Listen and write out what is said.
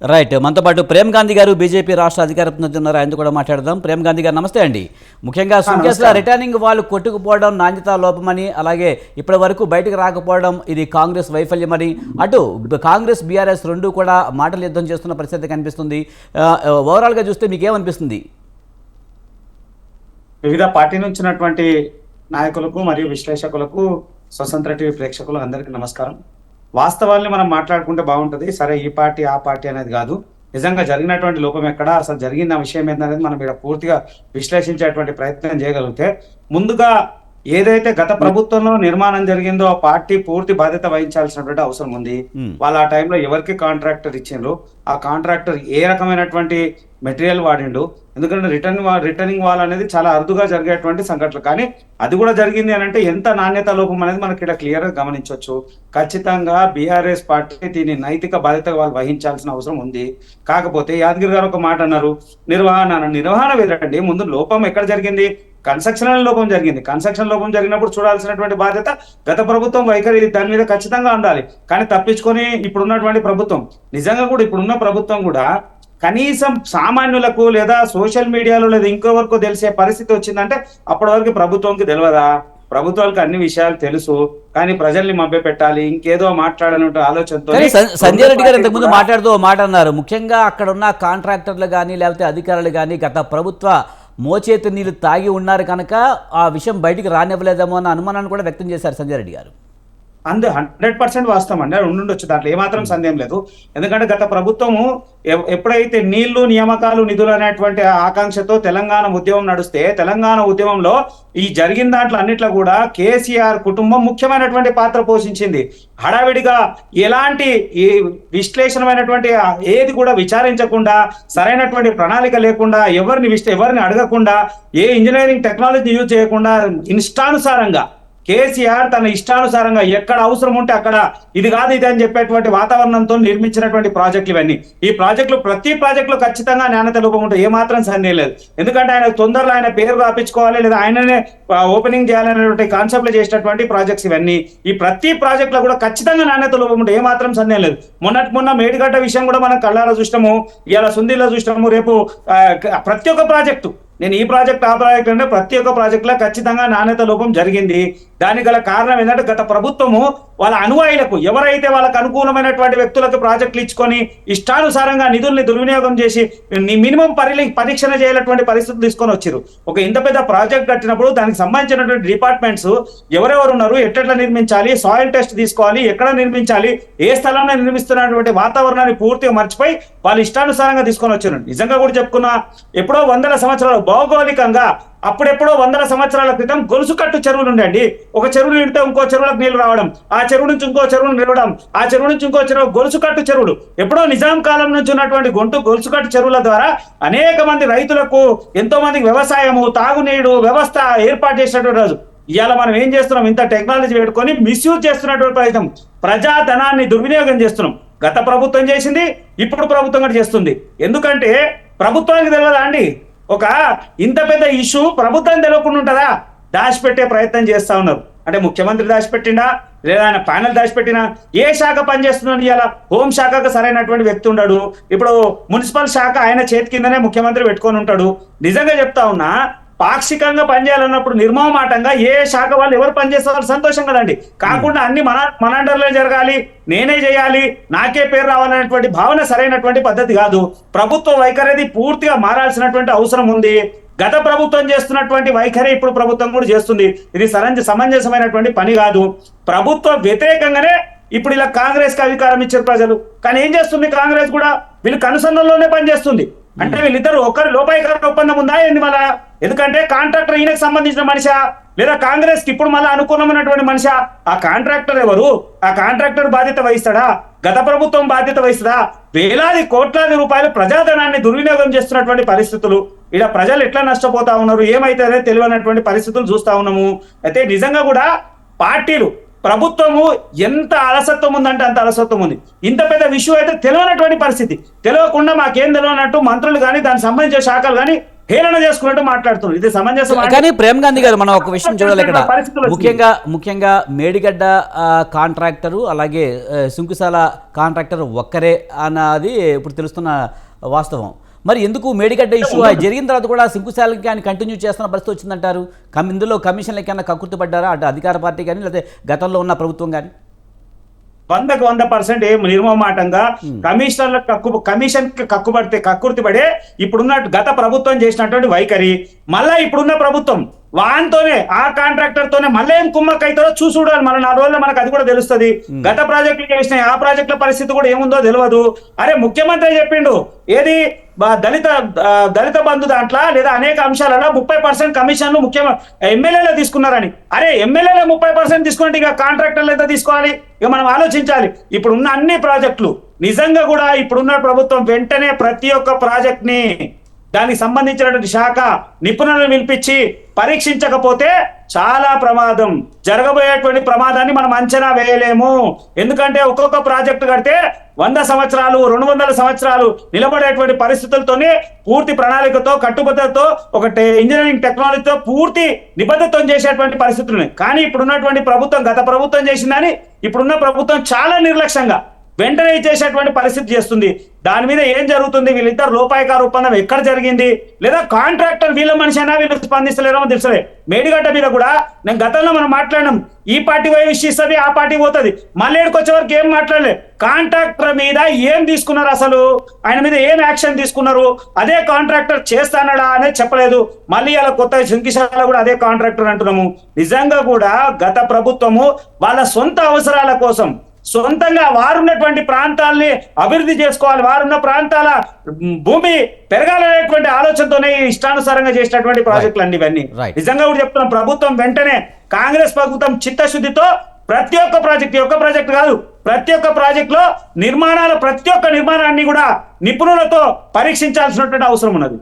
Right మనతో పాటు ప్రేమ్ గాంధీ గారు బీజేపీ రాష్ట్ర అధికార ప్రతినిధి ఉన్నారు. ఆయన కూడా మాట్లాడదాం. ప్రేమ్ గాంధీ గారు నమస్తే అండి. ముఖ్యంగా సుంకేస్లో రిటర్నింగ్ వాళ్ళు కొట్టుకుపోవడం నాణ్యత లోపమని అలాగే ఇప్పటి వరకు బయటకు రాకపోవడం ఇది కాంగ్రెస్ వైఫల్యమని అటు కాంగ్రెస్ బీఆర్ఎస్ రెండు కూడా మాటలు యుద్ధం చేస్తున్న పరిస్థితి కనిపిస్తుంది. ఓవరాల్గా చూస్తే మీకు ఏమనిపిస్తుంది వివిధ పార్టీ నుంచి ఉన్నటువంటి నాయకులకు మరియు విశ్లేషకులకు స్వతంత్ర టీవీ ప్రేక్షకులకు అందరికీ నమస్కారం. వాస్తవాల్ని మనం మాట్లాడుకుంటే బాగుంటుంది. సరే ఈ పార్టీ ఆ పార్టీ అనేది కాదు. నిజంగా జరిగినటువంటి లోపం ఎక్కడ? అసలు జరిగిన విషయం ఏంటనేది మనం ఇక్కడ పూర్తిగా విశ్లేషించేటువంటి ప్రయత్నం చేయగలిగితే ముందుగా ఏదైతే గత ప్రభుత్వంలో నిర్మాణం జరిగిందో ఆ పార్టీ పూర్తి బాధ్యత వహించాల్సినటువంటి అవసరం ఉంది. వాళ్ళు ఆ టైంలో ఎవరికి కాంట్రాక్టర్ ఇచ్చిండ్రు? ఆ కాంట్రాక్టర్ ఏ రకమైనటువంటి మెటీరియల్ వాడిండు? ఎందుకంటే రిటర్న్ రిటర్నింగ్ వాల్ అనేది చాలా అరుదుగా జరిగేటువంటి సంఘటనలు. కానీ అది కూడా జరిగింది అని అంటే ఎంత నాణ్యత లోపం అనేది మనకి ఇక్కడ క్లియర్గా గమనించవచ్చు. ఖచ్చితంగా బీఆర్ఎస్ పార్టీ దీని నైతిక బాధ్యత వాళ్ళు వహించాల్సిన అవసరం ఉంది. కాకపోతే యాదగిరి గారు ఒక మాట అన్నారు. నిర్వహణ నిర్వహణ వేరండి ముందు లోపం ఎక్కడ జరిగింది? కన్స్ట్రక్షన్ లోపం జరిగింది. కన్స్ట్రక్షన్ లోపం జరిగినప్పుడు చూడాల్సినటువంటి బాధ్యత గత ప్రభుత్వం వైఖరి దాని మీద ఖచ్చితంగా ఉండాలి. కానీ తప్పించుకొని ఇప్పుడున్నటువంటి ప్రభుత్వం నిజంగా కూడా ఇప్పుడున్న ప్రభుత్వం కూడా కనీసం సామాన్యులకు లేదా సోషల్ మీడియాలో లేదా ఇంకోవరకు తెలిసే పరిస్థితి వచ్చిందంటే అప్పటి వరకు ప్రభుత్వంకి తెలియదా? ప్రభుత్వాలకు అన్ని విషయాలు తెలుసు. కానీ ప్రజల్ని మభ్య పెట్టాలి ఇంకేదో మాట్లాడాలనే ఆలోచనతో సంజయ్ రెడ్డి గారు ఇంతకుముందు మాట్లాడుతూ మాట అన్నారు. ముఖ్యంగా అక్కడ ఉన్న కాంట్రాక్టర్లు కానీ లేకపోతే అధికారులు కానీ గత ప్రభుత్వ మోచేతి నీళ్ళు తాగి ఉన్నారు కనుక ఆ విషయం బయటికి రానివ్వలేదేమో అన్న అనుమానాన్ని కూడా వ్యక్తం చేశారు సంజయ్ రెడ్డి గారు. అందు హండ్రెడ్ పర్సెంట్ వాస్తవం అండి అది ఉండుండొచ్చు దాంట్లో ఏమాత్రం సందేహం లేదు. ఎందుకంటే గత ప్రభుత్వము ఎప్పుడైతే నీళ్ళు నియామకాలు నిధులు అనేటువంటి ఆకాంక్షతో తెలంగాణ ఉద్యమం నడుస్తే తెలంగాణ ఉద్యమంలో ఈ జరిగిన దాంట్లో అన్నిట్లో కూడా కేసీఆర్ కుటుంబం ముఖ్యమైనటువంటి పాత్ర పోషించింది. హడావిడిగా ఎలాంటి ఈ విశ్లేషణమైనటువంటి ఏది కూడా విచారించకుండా సరైనటువంటి ప్రణాళిక లేకుండా ఎవరిని ఎవరిని అడగకుండా ఏ ఇంజనీరింగ్ టెక్నాలజీ యూజ్ చేయకుండా ఇష్టానుసారంగా కేసీఆర్ తన ఇష్టానుసారంగా ఎక్కడ అవసరం ఉంటే అక్కడ ఇది కాదు ఇది అని చెప్పేటువంటి వాతావరణంతో నిర్మించినటువంటి ప్రాజెక్టులు ఇవన్నీ. ఈ ప్రాజెక్టులు ప్రతి ప్రాజెక్టులో ఖచ్చితంగా నాణ్యత లోపం ఉంటుంది. ఏమాత్రం సందేహం లేదు. ఎందుకంటే ఆయన తొందరలో ఆయన పేరు రాపించుకోవాలి లేదా ఆయననే ఓపెనింగ్ చేయాలనేటువంటి కాన్సెప్ట్ చేసినటువంటి ప్రాజెక్ట్స్ ఇవన్నీ. ఈ ప్రతి ప్రాజెక్టులో కూడా ఖచ్చితంగా నాణ్యత లోపం ఉంటుంది. ఏమాత్రం సందేహం లేదు. మొన్నటి మొన్న మేడిగడ్డ విషయం కూడా మనం కళ్ళారా చూసినాము. ఇలా సుందీలో చూసినాము. రేపు ప్రతి ఒక్క ప్రాజెక్టు నేను ఈ ప్రాజెక్ట్ ఆ ప్రాజెక్ట్ అంటే ప్రతి ఒక్క ప్రాజెక్ట్లో ఖచ్చితంగా నాణ్యత లోపం జరిగింది. దానికి గల కారణం ఏంటంటే గత ప్రభుత్వము వాళ్ళ అనువాయులకు ఎవరైతే వాళ్ళకు అనుకూలమైనటువంటి వ్యక్తులకు ప్రాజెక్టులు ఇచ్చుకొని ఇష్టానుసారంగా నిధుల్ని దుర్వినియోగం చేసి మినిమం పరి పరీక్షణ చేయాలటువంటి పరిస్థితులు తీసుకొని వచ్చారు ఒక ఇంత పెద్ద ప్రాజెక్ట్ కట్టినప్పుడు దానికి సంబంధించినటువంటి డిపార్ట్మెంట్స్ ఎవరెవరు ఉన్నారు ఎట్లా నిర్మించాలి సాయిల్ టెస్ట్ తీసుకోవాలి ఎక్కడ నిర్మించాలి ఏ స్థలంలో నిర్మిస్తున్నటువంటి వాతావరణాన్ని పూర్తిగా మర్చిపోయి వాళ్ళు ఇష్టానుసారంగా తీసుకొని వచ్చారు నిజంగా కూడా చెప్పుకున్నా ఎప్పుడో వందల సంవత్సరాలు భౌగోళికంగా అప్పుడెప్పుడో వందల సంవత్సరాల క్రితం గొలుసు కట్టు చెరువులు ఉండండి ఒక చెరువు నిండితే ఇంకో చెరువులకు నీళ్ళు రావడం ఆ చెరువు నుంచి ఇంకో చెరువును నిలవడం ఆ చెరువు నుంచి ఇంకో చెరువు గొలుసు కట్టు చెరువులు. ఎప్పుడో నిజాం కాలం నుంచి ఉన్నటువంటి గొంతు గొలుసు కట్టు చెరువుల ద్వారా అనేక మంది రైతులకు ఎంతో మందికి వ్యవసాయము తాగునీరు వ్యవస్థ ఏర్పాటు చేసినటువంటి రోజు. ఇవాళ మనం ఏం చేస్తున్నాం? ఇంత టెక్నాలజీ పెట్టుకొని మిస్యూజ్ చేస్తున్నటువంటి ప్రయత్నం. ప్రజాధనాన్ని దుర్వినియోగం చేస్తున్నాం. గత ప్రభుత్వం చేసింది ఇప్పుడు ప్రభుత్వం కూడా చేస్తుంది. ఎందుకంటే ప్రభుత్వానికి తెలియదా అండి? ఒక ఇంత పెద్ద ఇష్యూ ప్రభుత్వం తెలియకుండా ఉంటుందా? దాచిపెట్టే ప్రయత్నం చేస్తా ఉన్నారు. అంటే ముఖ్యమంత్రి దాచిపెట్టిండా? లేదా ఆయన ప్యానల్ దాచిపెట్టినా? ఏ శాఖ పనిచేస్తుందని ఇలా హోం శాఖకు సరైనటువంటి వ్యక్తి ఉండడు. ఇప్పుడు మున్సిపల్ శాఖ ఆయన చేతి కిందనే ముఖ్యమంత్రి పెట్టుకొని ఉంటాడు. నిజంగా చెప్తా ఉన్నా పాక్షికంగా పనిచేయాలన్నప్పుడు నిర్మమాటంగా ఏ శాఖ వాళ్ళు ఎవరు పనిచేస్తారు సంతోషం కదండి. కాకుండా అన్ని మన మన అండర్లో జరగాలి నేనే చేయాలి నాకే పేరు రావాలనేటువంటి భావన సరైనటువంటి పద్ధతి కాదు. ప్రభుత్వ వైఖరిది పూర్తిగా మారాల్సినటువంటి అవసరం ఉంది. గత ప్రభుత్వం చేస్తున్నటువంటి వైఖరి ఇప్పుడు ప్రభుత్వం కూడా చేస్తుంది. ఇది సరంజ సమంజసమైనటువంటి పని కాదు. ప్రభుత్వ వ్యతిరేకంగానే ఇప్పుడు ఇలా కాంగ్రెస్కి అధికారం ఇచ్చారు ప్రజలు. కానీ ఏం చేస్తుంది కాంగ్రెస్ కూడా? వీళ్ళు కనుసన్నల్లోనే పనిచేస్తుంది. అంటే వీళ్ళిద్దరు ఒకరి లోపాయికర ఒప్పందం ఉందా ఏంది మళ్ళా? ఎందుకంటే కాంట్రాక్టర్ ఈయనకు సంబంధించిన మనిషా? లేదా కాంగ్రెస్కి ఇప్పుడు మళ్ళీ అనుకూలమైనటువంటి మనిషా? ఆ కాంట్రాక్టర్ ఎవరు? ఆ కాంట్రాక్టర్ బాధ్యత వహిస్తాడా? గత ప్రభుత్వం బాధ్యత వహిస్తుందా? వేలాది కోట్లాది రూపాయలు ప్రజాధనాన్ని దుర్వినియోగం చేస్తున్నటువంటి పరిస్థితులు. ఇలా ప్రజలు ఎట్లా నష్టపోతా ఉన్నారు? ఏమైతే తెలియనటువంటి పరిస్థితులు చూస్తా ఉన్నాము. అయితే నిజంగా కూడా పార్టీలు ప్రభుత్వము ఎంత అలసత్వం ఉందంటే అంత అలసత్వం ఉంది. ఇంత పెద్ద విషయం అయితే తెలియనటువంటి పరిస్థితి. తెలియకుండా మాకేం తెలియనట్టు మంత్రులు కానీ దానికి సంబంధించిన శాఖలు కానీ హేళన చేసుకున్నట్టు మాట్లాడుతున్నారు ఇది సమంజసం కానీ ప్రేమ్ గాంధీ గారు మనం ఒక విషయం చూడాలి ఇక్కడ. ముఖ్యంగా ముఖ్యంగా మేడిగడ్డ కాంట్రాక్టరు అలాగే సుంకుశాల కాంట్రాక్టర్ ఒక్కరే అన్నది ఇప్పుడు తెలుస్తున్న వాస్తవం. మరి ఎందుకు మేడిగడ్డ ఇష్యూ జరిగిన తర్వాత కూడా సింకుశాలకి ఆయన కంటిన్యూ చేస్తున్న పరిస్థితి వచ్చిందంటారు? ఇందులో కమిషన్లకి ఏమైనా కక్కుర్తి పడ్డారా? అటు అధికార పార్టీ కానీ లేకపోతే గతంలో ఉన్న ప్రభుత్వం కానీ? వందకు వంద పర్సెంట్ ఏం నిర్మమాటంగా కమిషనర్ల కక్కు కమిషన్ కక్కుబడితే కక్కుర్తి పడే ఇప్పుడున్న గత ప్రభుత్వం చేసినటువంటి వైఖరి. మళ్ళా ఇప్పుడున్న ప్రభుత్వం వాన్తోనే ఆ కాంట్రాక్టర్ తోనే మళ్ళీ ఏం కుమ్మక్ అవుతారో చూసి చూడాలి. మన నాలుగు రోజుల్లో మనకు అది కూడా తెలుస్తుంది. గత ప్రాజెక్టులు చేసినాయి? ఆ ప్రాజెక్టుల పరిస్థితి కూడా ఏముందో తెలియదు అరే ముఖ్యమంత్రి చెప్పిండు ఏది? దళిత దళిత బంధు దాంట్లో లేదా అనేక అంశాలలో ముప్పై పర్సెంట్ కమిషన్లు ముఖ్య ఎమ్మెల్యేలు తీసుకున్నారని. అరే ఎమ్మెల్యేలు ముప్పై పర్సెంట్ తీసుకుంటే ఇక కాంట్రాక్టర్లు ఎంత తీసుకోవాలి? ఇక మనం ఆలోచించాలి. ఇప్పుడు ఉన్న అన్ని ప్రాజెక్టులు నిజంగా కూడా ఇప్పుడున్న ప్రభుత్వం వెంటనే ప్రతి ఒక్క ప్రాజెక్ట్ని దానికి సంబంధించినటువంటి శాఖ నిపుణులను పిలిపించి పరీక్షించకపోతే చాలా ప్రమాదం. జరగబోయేటువంటి ప్రమాదాన్ని మనం అంచనా వేయలేము. ఎందుకంటే ఒక్కొక్క ప్రాజెక్టు కడితే వంద సంవత్సరాలు రెండు వందల సంవత్సరాలు నిలబడేటువంటి పరిస్థితులతోనే పూర్తి ప్రణాళికతో కట్టుబద్ధతతో ఒక ఇంజనీరింగ్ టెక్నాలజీతో పూర్తి నిబద్ధతో చేసేటువంటి పరిస్థితులు ఉన్నాయి. కానీ ఇప్పుడున్నటువంటి ప్రభుత్వం గత ప్రభుత్వం చేసిందని ఇప్పుడున్న ప్రభుత్వం చాలా నిర్లక్ష్యంగా వెంటనే ఇచ్చేసేటువంటి పరిస్థితి చేస్తుంది. దాని మీద ఏం జరుగుతుంది? వీళ్ళిద్దరు లోపాయకార ఒప్పందం ఎక్కడ జరిగింది? లేదా కాంట్రాక్టర్ వీళ్ళ మనిషి అయినా వీళ్ళు స్పందిస్తలేరో తెలుసలే. మేడిగడ్డ మీద కూడా నేను గతంలో మనం మాట్లాడినాం. ఈ పార్టీ పోయి ఇస్తుంది ఆ పార్టీ పోతుంది. మళ్ళీ వచ్చే వరకు ఏం మాట్లాడలే. కాంట్రాక్టర్ మీద ఏం తీసుకున్నారు అసలు? ఆయన మీద ఏం యాక్షన్ తీసుకున్నారు? అదే కాంట్రాక్టర్ చేస్తానడా అనేది చెప్పలేదు. మళ్ళీ అలా కొత్త శంకిశాల కూడా అదే కాంట్రాక్టర్ అంటున్నాము. నిజంగా కూడా గత ప్రభుత్వము వాళ్ళ సొంత అవసరాల కోసం సొంతంగా వారున్నటువంటి ప్రాంతాల్ని అభివృద్ధి చేసుకోవాలి. వారున్న ప్రాంతాల భూమి పెరగాలనేటువంటి ఆలోచనతోనే ఈ ఇష్టానుసారంగా చేసినటువంటి ప్రాజెక్టులు అన్ని ఇవన్నీ. నిజంగా కూడా చెప్తున్నాం ప్రభుత్వం వెంటనే కాంగ్రెస్ ప్రభుత్వం చిత్తశుద్ధితో ప్రతి ఒక్క ప్రాజెక్ట్ ఒక్క ప్రాజెక్ట్ కాదు ప్రతి ఒక్క ప్రాజెక్ట్లో నిర్మాణాల ప్రతి ఒక్క నిర్మాణాన్ని కూడా నిపుణులతో పరీక్షించాల్సినటువంటి అవసరం ఉన్నది.